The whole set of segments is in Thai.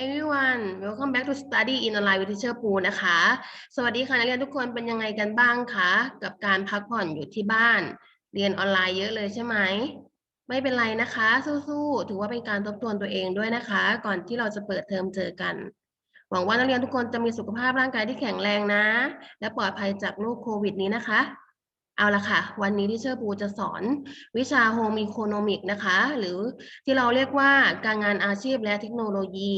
everyone welcome back to study in online with teacher ปูนะคะ สวัสดีค่ะนักเรียนทุกคนเป็นยังไงกันบ้างคะ กับการพักผ่อนอยู่ที่บ้าน เรียนออนไลน์เยอะเลยใช่ไหม ไม่เป็นไรนะคะ สู้ๆ ถือว่าเป็นการทบทวนตัวเองด้วยนะคะ ก่อนที่เราจะเปิดเทอมเจอกัน หวังว่านักเรียนทุกคนจะมีสุขภาพร่างกายที่แข็งแรงนะ และปลอดภัยจากโรคโควิดนี้นะคะเอาละค่ะ วันนี้ที่เชอร์ปูจะสอนวิชาโฮม e โคโนมิกนะคะ หรือที่เราเรียกว่าการงานอาชีพและเทคโนโลยี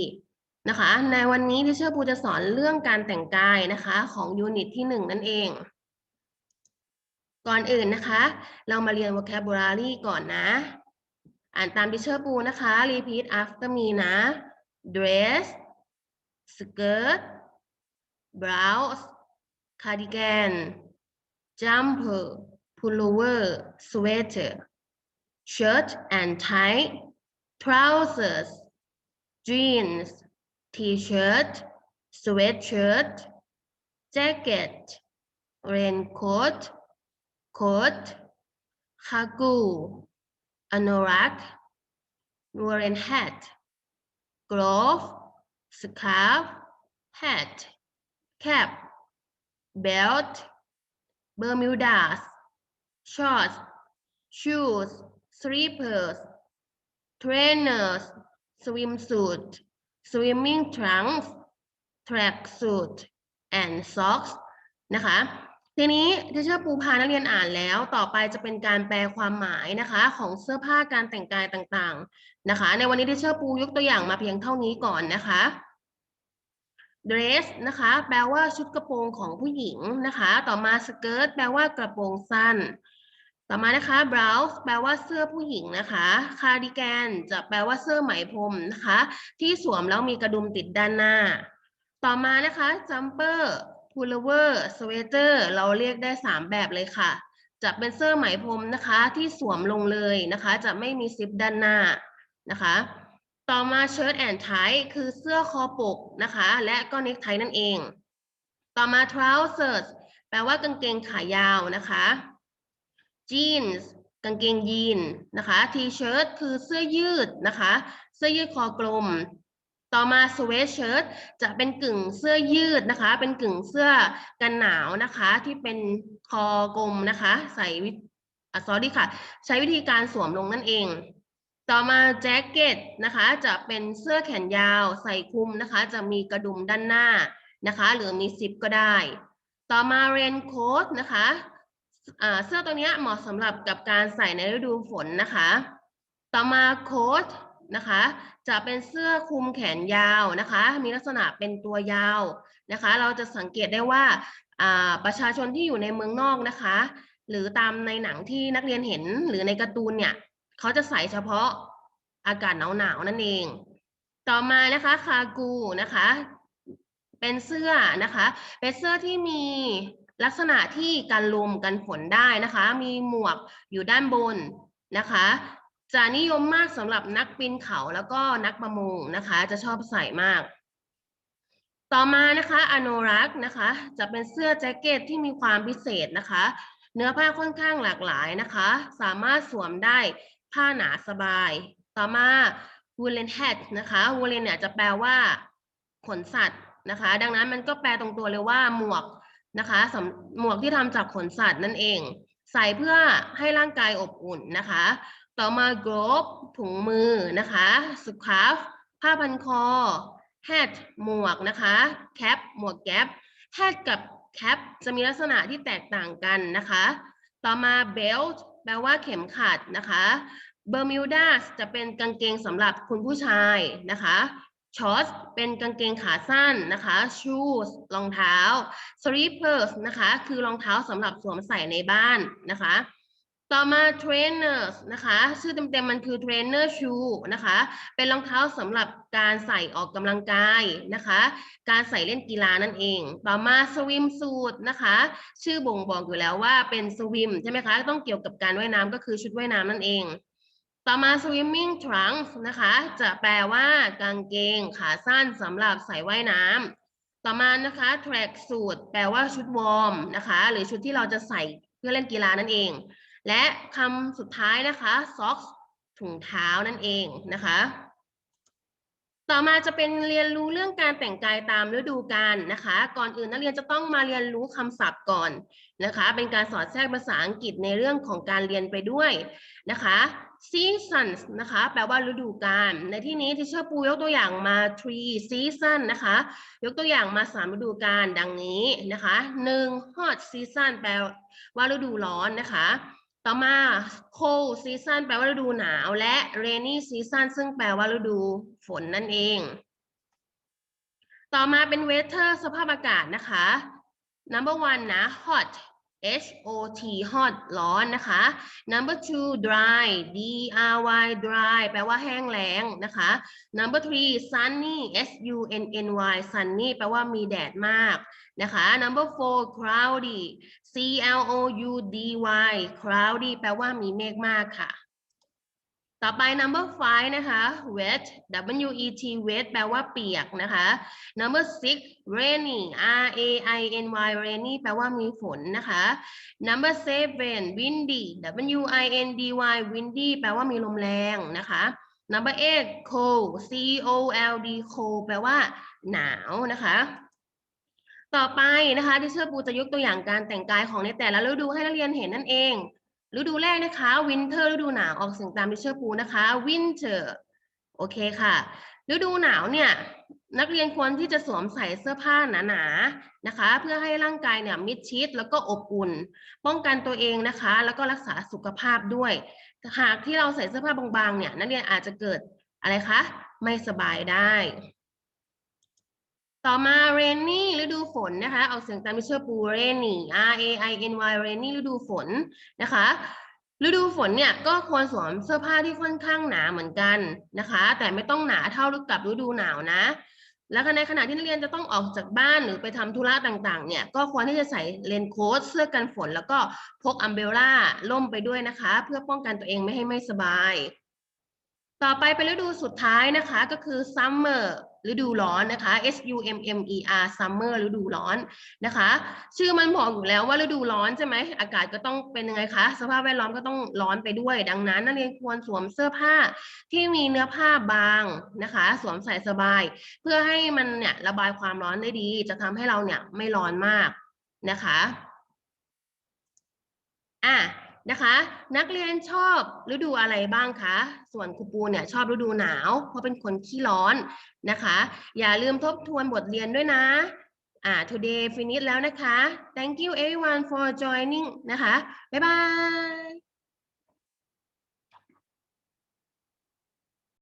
นะคะ ในวันนี้ที่เชอร์ปูจะสอนเรื่องการแต่งกายนะคะของยูนิตที่หนึ่งนั่นเอง ก่อนอื่นนะคะ เรามาเรียน vocabulary ก่อนนะ อ่านตามที่เชอร์ปูนะคะ repeat after me นะ dress skirt blouse cardigan jumper pullover sweater shirt and tie trousers jeans t-shirt sweatshirt jacket raincoat coat cargo anorak woolen hat glove scarf hat cap belt Bermudas, shorts, shoes, slippers, trainers, swimsuit, swimming trunks, tracksuit, and socks นะคะ ทีนี้ที่เชื่อปูพานักเรียนอ่านแล้ว ต่อไปจะเป็นการแปลความหมายนะคะ ของเสื้อผ้าการแต่งกายต่างๆนะคะ ในวันนี้ที่เชื่อปูยกตัวอย่างมาเพียงเท่านี้ก่อนนะคะ dress นะคะ แปลว่าชุดกระโปรงของผู้หญิงนะคะ ต่อมา skirt แปลว่ากระโปรงสั้น ต่อมานะคะ blouse แปลว่าเสื้อผู้หญิงนะคะ cardigan จะแปลว่าเสื้อไหมพรมนะคะ ที่สวมแล้วมีกระดุมติดด้านหน้า ต่อมานะคะ jumper pullover sweater เราเรียกได้ 3 แบบเลยค่ะ จะเป็นเสื้อไหมพรมนะคะ ที่สวมลงเลยนะคะ จะไม่มีซิปด้านหน้านะคะ ต่อมา shirt and tie คือเสื้อคอปกนะคะ และก็เนคไทนั่นเอง ต่อมา trousers แปลว่ากางเกงขายาวนะคะ jeans กางเกงยีนนะคะ t-shirt คือเสื้อยืดนะคะ เสื้อยืดคอกลม ต่อมา sweatshirt จะเป็นกึ่งเสื้อยืดนะคะ เป็นกึ่งเสื้อกันหนาวนะคะ ที่เป็นคอกลมนะคะ ใส่วิอะ sorry ค่ะ ใช้วิธีการสวมลงนั่นเอง ต่อมาแจ็คเก็ตนะคะ จะเป็นเสื้อแขนยาวใส่คลุมนะคะ จะมีกระดุมด้านหน้านะคะ หรือมีซิปก็ได้ ต่อมาเรนโค้ทนะคะ เสื้อตัวนี้เหมาะสำหรับกับการใส่ในฤดูฝนนะคะ ต่อมาโค้ทนะคะ จะเป็นเสื้อคลุมแขนยาวนะคะ มีลักษณะเป็นตัวยาวนะคะ เราจะสังเกตได้ว่าประชาชนที่อยู่ในเมืองนอกนะคะ หรือตามในหนังที่นักเรียนเห็นหรือในการ์ตูนเนี่ยเขาจะใส่เฉพาะอากาศหนาวๆนั่นเอง ต่อมานะคะคากูนะคะ เป็นเสื้อนะคะ เป็นเสื้อที่มี ลักษณะที่กันลมกันฝนได้นะคะ มีหมวกอยู่ด้านบนนะคะ จะนิยมมากสำหรับนักปีนเขาแล้วก็นักประมงนะคะ จะชอบใส่มาก ต่อมานะคะอโนรักนะคะ จะเป็นเสื้อแจ็คเก็ตที่มีความพิเศษนะคะ เนื้อผ้าค่อนข้างหลากหลายนะคะ สามารถสวมได้ผ้าหนาสบาย ต่อมา woolen hat นะคะ woolen เนี่ยจะแปลว่าขนสัตว์นะคะ ดังนั้นมันก็แปลตรงตัวเลยว่าหมวก นะคะหมวกที่ทำจากขนสัตว์นั่นเอง ใส่เพื่อให้ร่างกายอบอุ่นนะคะ ต่อมา glove ถุงมือนะคะ scarf ผ้าพันคอ hat หมวกนะคะ cap หมวกแก๊ป hat กับ cap จะมีลักษณะที่แตกต่างกันนะคะ ต่อมา belt แปลว่าเข็มขัดนะคะเบอร์มิวดาสจะเป็นกางเกงสำหรับคุณผู้ชายนะคะ ช็อตเป็นกางเกงขาสั้นนะคะชูสรองเท้าสลีปเปอร์สนะคะ คือรองเท้าสำหรับสวมใส่ในบ้านนะคะ ต่อมาเทรนเนอร์นะคะ ชื่อเต็มๆมันคือเทรนเนอร์ชูนะคะ เป็นรองเท้าสำหรับการใส่ออกกำลังกายนะคะ การใส่เล่นกีฬานั่นเอง ต่อมาสวิมสูทนะคะ ชื่อบ่งบอกอยู่แล้วว่าเป็นสวิมใช่ไหมคะ ต้องเกี่ยวกับการว่ายน้ำก็คือชุดว่ายน้ำนั่นเอง ต่อมา swimming trunks นะคะ จะแปลว่ากางเกงขาสั้นสำหรับใส่ว่ายน้ำต่อมานะคะ track suit แปลว่าชุดวอร์มนะคะ หรือชุดที่เราจะใส่เพื่อเล่นกีฬานั่นเอง และคำสุดท้ายนะคะ socks ถุงเท้านั่นเองนะคะ ต่อมาจะเป็นเรียนรู้เรื่องการแต่งกายตามฤดูกาลนะคะ ก่อนอื่นนักเรียนจะต้องมาเรียนรู้คำศัพท์ก่อนนะคะ เป็นการสอดแทรกภาษาอังกฤษในเรื่องของการเรียนไปด้วยนะคะ seasons นะคะ แปลว่าฤดูกาลในที่นี้ที่เชอร์ปูยกตัวอย่างมา three season นะคะ ยกตัวอย่างมาสามฤดูกาลดังนี้นะคะหนึ่ง hot season แปลว่าฤดูร้อนนะคะ ต่อมา cold season แปลว่าฤดูหนาวและ rainy season ซึ่งแปลว่าฤดูฝนนั่นเอง ต่อมาเป็น weather สภาพอากาศนะคะ number one นะ hot H O T hot ร้อนนะคะ number two dry D R Y dry แปลว่าแห้งแล้งนะคะ number three sunny S U N N Y sunny แปลว่ามีแดดมากนะคะ number four cloudy C L O U D Y cloudy แปลว่ามีเมฆมากค่ะ ต่อไป number five นะคะ wet W E T wet แปลว่าเปียกนะคะ number six rainy R A I N Y rainy แปลว่ามีฝนนะคะ number seven windy W I N D Y windy แปลว่ามีลมแรงนะคะ number eight cold C O L D cold แปลว่าหนาวนะคะ ต่อไปนะคะที่เชอร์ปูจะยกตัวอย่างการแต่งกายของในแต่ละฤดูให้นักเรียนเห็นนั่นเอง ฤดูแรกนะคะ winter ฤดูหนาวออกเสียงตามที่เชอร์ปูนะคะ winter โอเคค่ะ ฤดูหนาวเนี่ยนักเรียนควรที่จะสวมใส่เสื้อผ้าหนาๆนะคะ เพื่อให้ร่างกายเนี่ยมิดชิดแล้วก็อบอุ่น ป้องกันตัวเองนะคะ แล้วก็รักษาสุขภาพด้วยหากที่เราใส่เสื้อผ้าบางๆเนี่ยนักเรียนอาจจะเกิดอะไรคะไม่สบายได้ ต่อมา rainy ฤดูฝนนะคะ เอาเสียงตามที่เชื่อปู rainy R A I N Y rainy ฤดูฝนนะคะฤดูฝนเนี่ยก็ควรสวมเสื้อผ้าที่ค่อนข้างหนาเหมือนกันนะคะ แต่ไม่ต้องหนาเท่ากับฤดูหนาวนะ แล้วในขณะที่นักเรียนจะต้องออกจากบ้านหรือไปทำธุระต่างๆ เนี่ยก็ควรที่จะใส่เลนโค้ทเสื้อกันฝน แล้วก็พกอัมเบล่าล่มไปด้วยนะคะ เพื่อป้องกันตัวเองไม่ให้ไม่สบาย ต่อไปเป็นฤดูสุดท้ายนะคะก็คือ summer ฤดูร้อนนะคะ S U M M E R summer ฤดูร้อนนะคะ ชื่อมันบอกอยู่แล้วว่าฤดูร้อนใช่ไหมอากาศก็ต้องเป็นยังไงคะ สภาพแวดล้อมก็ต้องร้อนไปด้วย ดังนั้นนักเรียนควรสวมเสื้อผ้าที่มีเนื้อผ้าบางนะคะ สวมใส่สบาย เพื่อให้มันเนี่ยระบายความร้อนได้ดี จะทำให้เราเนี่ยไม่ร้อนมากนะคะอะ นะคะ นักเรียนชอบฤดูอะไรบ้างคะ ส่วนครูปูเนี่ยชอบฤดูหนาว เพราะเป็นคนขี้ร้อนนะคะ อย่าลืมทบทวนบทเรียนด้วยนะอ่า today finish แล้วนะคะ thank you everyone for joining นะคะ บ๊ายบาย